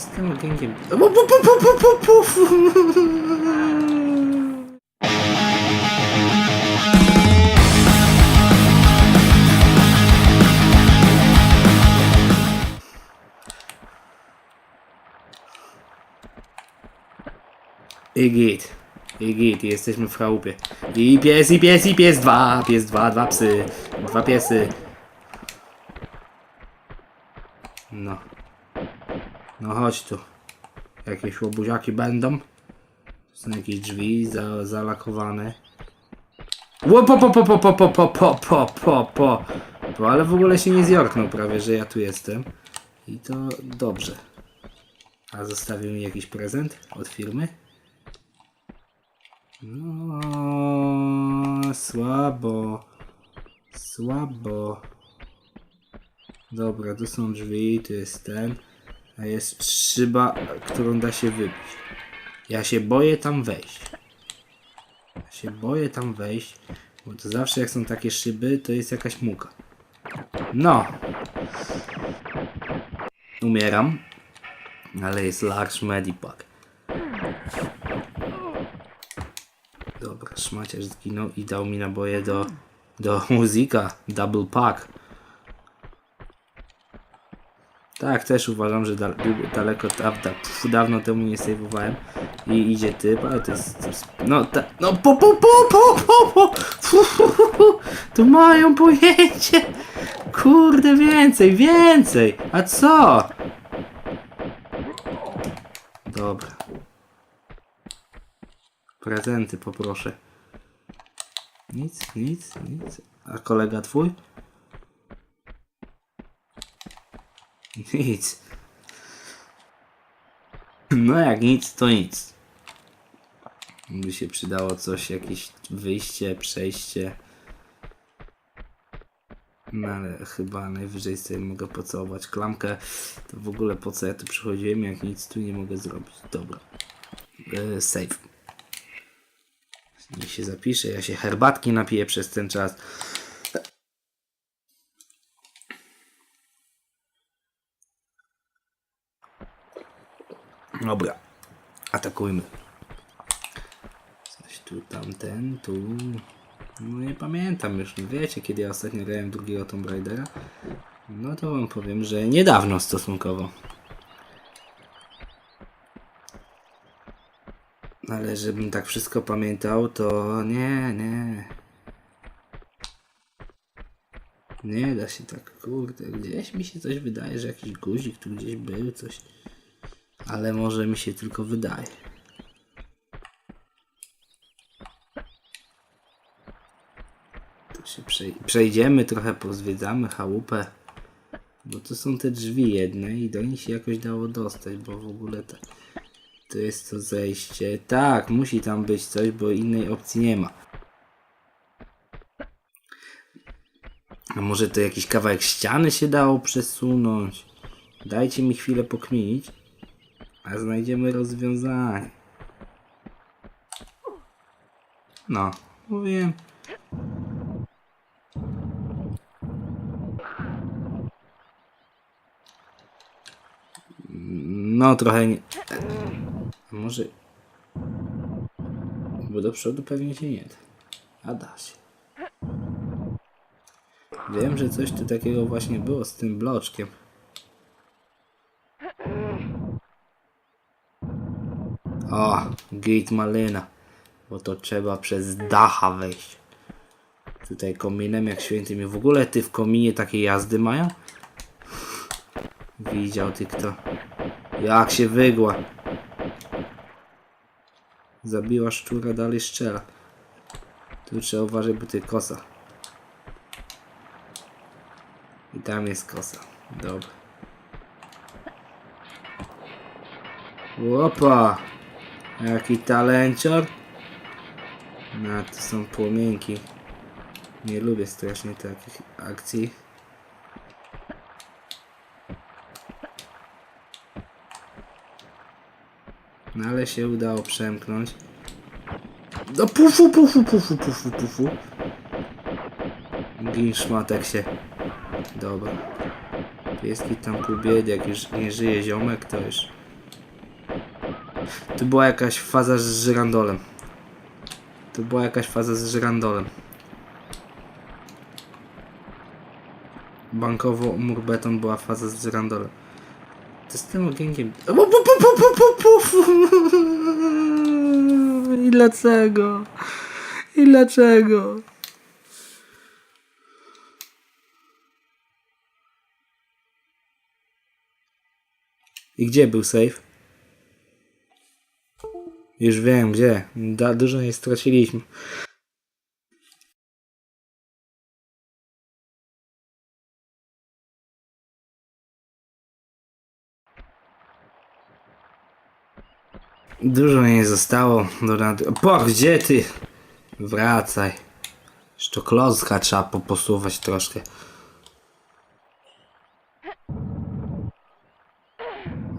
z tym pu. I git. I git, jesteśmy w chałupie. I pies, i pies, i pies, dwa, pies, dwa, dwa psy, dwa piesy. No. No chodź tu. Jakieś łobuziaki będą. Są jakieś drzwi za, zalakowane. Ło, po, po, po, po, po, po, po, po, po, po, po. Ale w ogóle się nie zjorknął prawie, że ja tu jestem. I to dobrze. A zostawił mi jakiś prezent od firmy? No, słabo. Słabo. Dobra, tu są drzwi, tu jest ten. A jest szyba, którą da się wybić. Ja się boję tam wejść. Ja się boję tam wejść, bo to zawsze jak są takie szyby, to jest jakaś muka. No. Umieram. Ale jest large medipack. Dobra, szmaciarz zginął i dał mi naboje do, do muzyka. Double pack. Tak, też uważam, że dal, daleko, prawda, pf, dawno temu nie sejwowałem i idzie typ, ale to jest, to jest no, ta, no, po, po, po, po, po, po, fu, fu, fu, fu, tu mają pojęcie, kurde, więcej, więcej, a co? Dobra. Prezenty poproszę. Nic, nic, nic. A kolega twój? Nic. No jak nic, to nic. By się przydało coś, jakieś wyjście, przejście. No ale chyba najwyżej sobie mogę pocałować klamkę. To w ogóle po co ja tu przychodziłem, jak nic tu nie mogę zrobić. Dobra. E, save. Niech się zapisze, ja się herbatki napiję przez ten czas. Dobra, atakujmy. Coś tu, tamten, tu. No nie pamiętam już, nie wiecie kiedy ja ostatnio grałem drugiego Tomb Raidera? No to wam powiem, że niedawno stosunkowo. Ale żebym tak wszystko pamiętał, to nie, nie. Nie da się tak, kurde, gdzieś mi się coś wydaje, że jakiś guzik tu gdzieś był, coś. Ale może mi się tylko wydaje. Tu się przej przejdziemy trochę, pozwiedzamy chałupę. Bo to są te drzwi jedne i do nich się jakoś dało dostać, bo w ogóle to, to jest to zejście. Tak, musi tam być coś, bo innej opcji nie ma. A może to jakiś kawałek ściany się dało przesunąć? Dajcie mi chwilę pokminić, a znajdziemy rozwiązanie. No, mówiłem. No, trochę nie. A może. Bo do przodu pewnie się nie da. A da się. Wiem, że coś tu takiego właśnie było z tym bloczkiem. O, gate malina. Bo to trzeba przez dacha wejść. Tutaj kominem jak święty mi. W ogóle ty w kominie takie jazdy mają? Widział ty kto. Jak się wygła. Zabiła szczura, dalej strzela. Tu trzeba uważać, bo ty kosa. I tam jest kosa. Dobra. Łopa! Jaki talencior. No, to są płomienki. Nie lubię strasznie takich akcji. No ale się udało przemknąć. No pufu, pufu, pufu, pufu, pufu. Gin szmatek się. Dobra. Pieski tam pół biedy, jak już nie żyje ziomek, to już Tu była jakaś faza z żyrandolem. Tu była jakaś faza z żyrandolem. Bankowo mur beton była faza z żyrandolem. To z tym ogienkiem. I dlaczego? I dlaczego? I gdzie był safe? Już wiem gdzie. Da, dużo nie straciliśmy. Dużo nie zostało do rady. Po, gdzie ty? Wracaj. Jeszcze klocka trzeba poposuwać troszkę.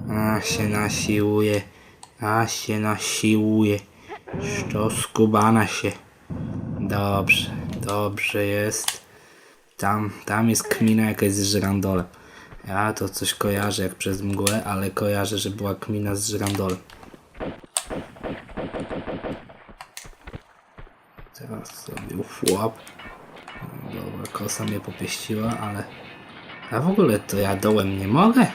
A się nasiłuje. A się nasiłuje. Što skubana się. Dobrze, dobrze jest. Tam, tam jest kmina jakaś z żyrandolem. Ja to coś kojarzę jak przez mgłę, ale kojarzę, że była kmina z żyrandolem. Teraz sobie łap. Dobra, kosa mnie popieściła, ale... A w ogóle to ja dołem nie mogę?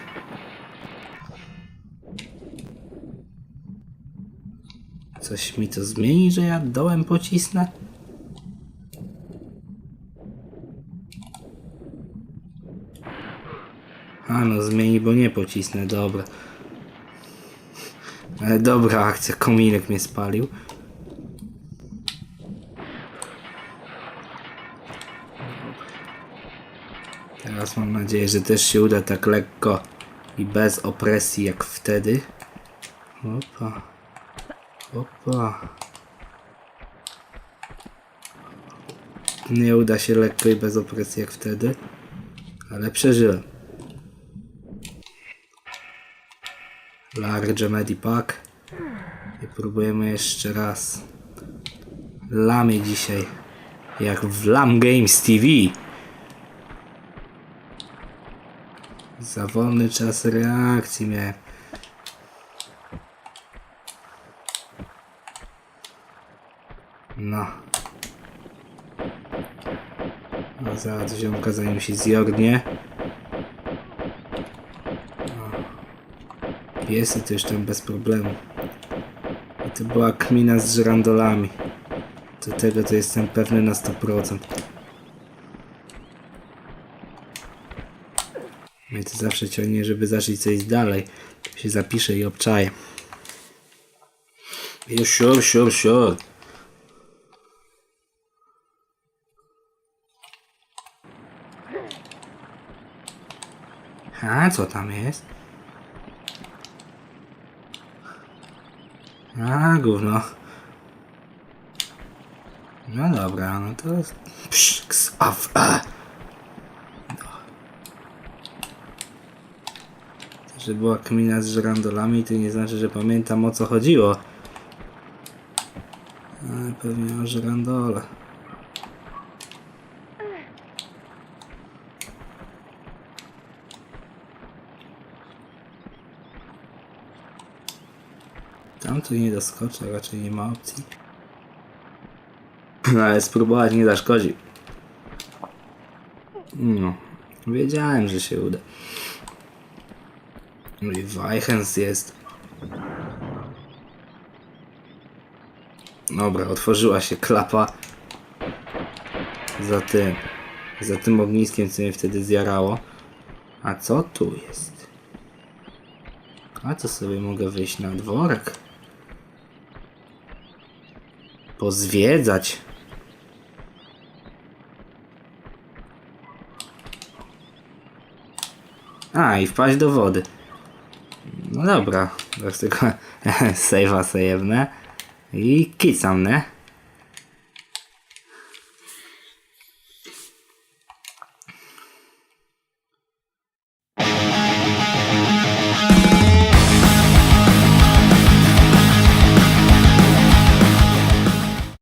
Coś mi to zmieni, że ja dołem pocisnę? A no zmieni, bo nie pocisnę, dobra. Ale dobra akcja, kominek mnie spalił. Teraz mam nadzieję, że też się uda tak lekko i bez opresji jak wtedy. Opa. Opa. Nie uda się lekko i bez opresji jak wtedy, ale przeżyłem. Large Medipack. I próbujemy jeszcze raz. Lamy dzisiaj. Jak w Lam Games TV. Za wolny czas reakcji miałem. No. A zaraz ziomka zanim się zjorgnie. O. Piesy już tam bez problemu. I to była kmina z żyrandolami. Do tego to jestem pewny na 100%. Mnie to zawsze ciągnie, żeby zacząć coś dalej. Się zapiszę i obczaję. Już sure, sure, sure. A co tam jest? A gówno. No dobra, no to... Psz, off. A. Że była kmina z żyrandolami, to nie znaczy, że pamiętam o co chodziło. Ale pewnie o żyrandole. Tam tu nie doskoczę, raczej nie ma opcji. No ale spróbować nie zaszkodzi. No, wiedziałem, że się uda. No i Weichens jest. Dobra, otworzyła się klapa. Za tym. Za tym ogniskiem, co mnie wtedy zjarało. A co tu jest? A to sobie mogę wyjść na dworek. Pozwiedzać. A, i wpaść do wody. No dobra, teraz tylko save'a sejewne i kicam, nie?